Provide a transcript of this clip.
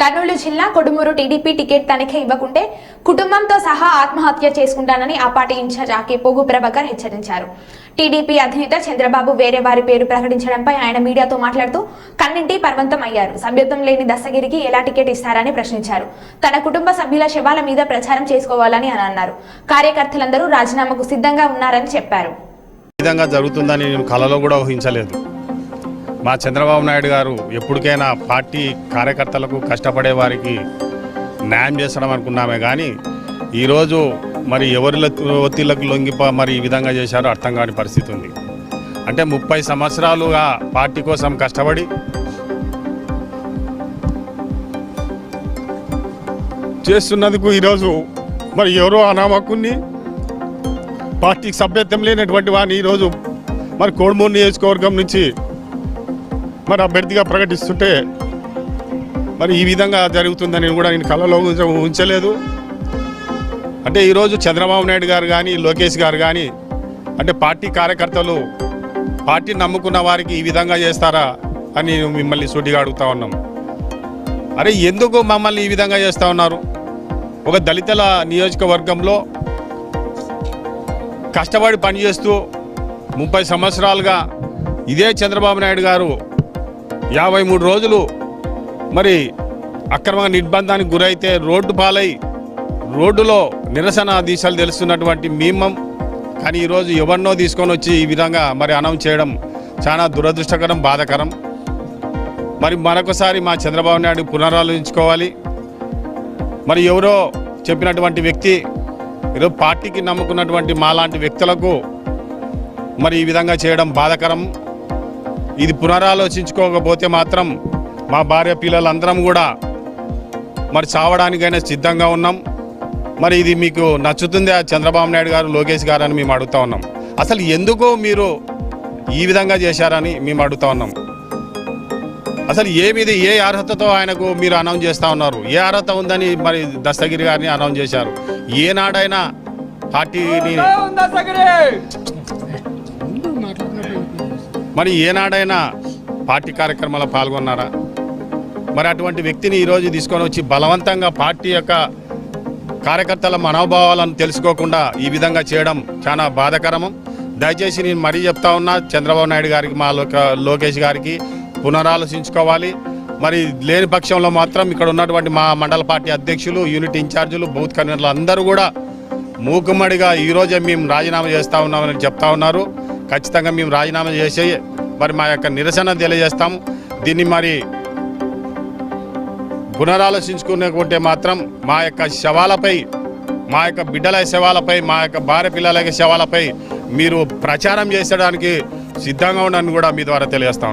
కర్నూలు జిల్లా Kodumur TDP ticket తనిఖీ ఇవ్వకుంటే కుటుంబంతో సహా ఆత్మహత్య చేసుకుంటానని ఆ పార్టీ ఇన్ఛార్జ్ ఆకే పొగు ప్రభాకర్ హెచ్చరించారు. టీడీపీ అధినేత చంద్రబాబు వేరే వారి పేరు ప్రకటించడంపై ఆయన మీడియాతో మాట్లాడుతూ కన్నింటి పర్వంతం అయ్యారు. సభ్యత్వం లేని దస్తగిరికి ఎలా టికెట్ ఇస్తారని ప్రశ్నించారు. తన కుటుంబ సభ్యుల శవాల మీద ప్రచారం చేసుకోవాలని అని అన్నారు. కార్యకర్తలందరూ రాజీనామాకు సిద్ధంగా ఉన్నారని చెప్పారు. విధంగా జరుగుతుందని నేను కలలో కూడా ఊహించలేదు. మా చంద్రబాబు నాయుడు గారు ఎప్పటికైనా పార్టీ కార్యకర్తలకు కష్టపడే వారికి న్యాయం చేసడం అనుకున్నామే కానీ ఈరోజు మరి ఎవరి ఒత్తిళ్ళకు లొంగిప మరి ఈ విధంగా చేశారో అర్థం కాని పరిస్థితి ఉంది. అంటే ముప్పై సంవత్సరాలుగా పార్టీ కోసం కష్టపడి చేస్తున్నందుకు ఈరోజు మరి ఎవరో అనామకుని పార్టీకి సభ్యత్వం లేనటువంటి వాడిని ఈరోజు మరి కోడుమూరు నియోజకవర్గం నుంచి మరి అభ్యర్థిగా ప్రకటిస్తుంటే మరి ఈ విధంగా జరుగుతుందని కూడా నేను కళలో ఉంచలేదు. అంటే ఈరోజు చంద్రబాబు నాయుడు గారు కానీ లోకేష్ గారు కానీ అంటే పార్టీ కార్యకర్తలు పార్టీ నమ్ముకున్న వారికి ఈ విధంగా చేస్తారా అని మిమ్మల్ని సూటిగా అడుగుతా ఉన్నాం. అరే ఎందుకు మమ్మల్ని ఈ విధంగా చేస్తూ ఉన్నారు? ఒక దళితుల నియోజకవర్గంలో కష్టపడి పనిచేస్తూ ముప్పై సంవత్సరాలుగా ఇదే చంద్రబాబు నాయుడు గారు యాభై మూడు రోజులు మరి అక్రమ నిర్బంధానికి గురైతే రోడ్డు పాలై రోడ్డులో నిరసన దీశాలు తెలుస్తున్నటువంటి మీమం. కానీ ఈరోజు ఎవరినో తీసుకొని వచ్చి ఈ విధంగా మరి అనౌన్స్ చేయడం చాలా దురదృష్టకరం బాధకరం. మరి మరొకసారి మా చంద్రబాబు నాయుడు పునరాలోచించుకోవాలి. మరి ఎవరో చెప్పినటువంటి వ్యక్తి ఈరోజు పార్టీకి నమ్ముకున్నటువంటి మాలాంటి వ్యక్తులకు మరి ఈ విధంగా చేయడం బాధకరం. ఇది పునరాలోచించుకోకపోతే మాత్రం మా భార్య పిల్లలందరం కూడా మరి చావడానికైనా సిద్ధంగా ఉన్నాం. మరి ఇది మీకు నచ్చుతుందా చంద్రబాబు నాయుడు గారు లోకేష్ గారు అని మేము అడుగుతా ఉన్నాం. అసలు ఎందుకు మీరు ఈ విధంగా చేశారని మేము అడుగుతా ఉన్నాం. అసలు ఏమిది ఏ అర్హతతో ఆయనకు మీరు అనౌన్స్ చేస్తూ ఉన్నారు? ఏ అర్హత ఉందని మరి దస్తగిరి గారిని అనౌన్స్ చేశారు? ఏనాడైనా పార్టీని మరి ఏనాడైనా పార్టీ కార్యక్రమాల్లో పాల్గొన్నారా? మరి అటువంటి వ్యక్తిని ఈరోజు తీసుకొని వచ్చి బలవంతంగా పార్టీ యొక్క కార్యకర్తల మనోభావాలను తెలుసుకోకుండా ఈ విధంగా చేయడం చాలా బాధాకరము. దయచేసి నేను మరీ చెప్తా ఉన్నా చంద్రబాబు నాయుడు గారికి మా లోక లోకేష్ గారికి పునరాలోచించుకోవాలి. మరి లేని పక్షంలో మాత్రం ఇక్కడ ఉన్నటువంటి మా మండల పార్టీ అధ్యక్షులు యూనిట్ ఇన్ఛార్జీలు బూత్ కన్వీనర్లు అందరూ కూడా మూకుమ్మడిగా ఈరోజే మేము రాజీనామా చేస్తూ ఉన్నామని చెప్తా ఉన్నారు. ఖచ్చితంగా మేము రాజీనామా చేసే మరి మా యొక్క నిరసన తెలియజేస్తాం. దీన్ని మరి పునరాలోచించుకునేకుంటే మాత్రం మా యొక్క శవాలపై మా యొక్క బిడ్డల శవాలపై మా యొక్క భార్య పిల్లల యొక్క శవాలపై మీరు ప్రచారం చేసడానికి సిద్ధంగా ఉండని కూడా మీ ద్వారా తెలియజేస్తా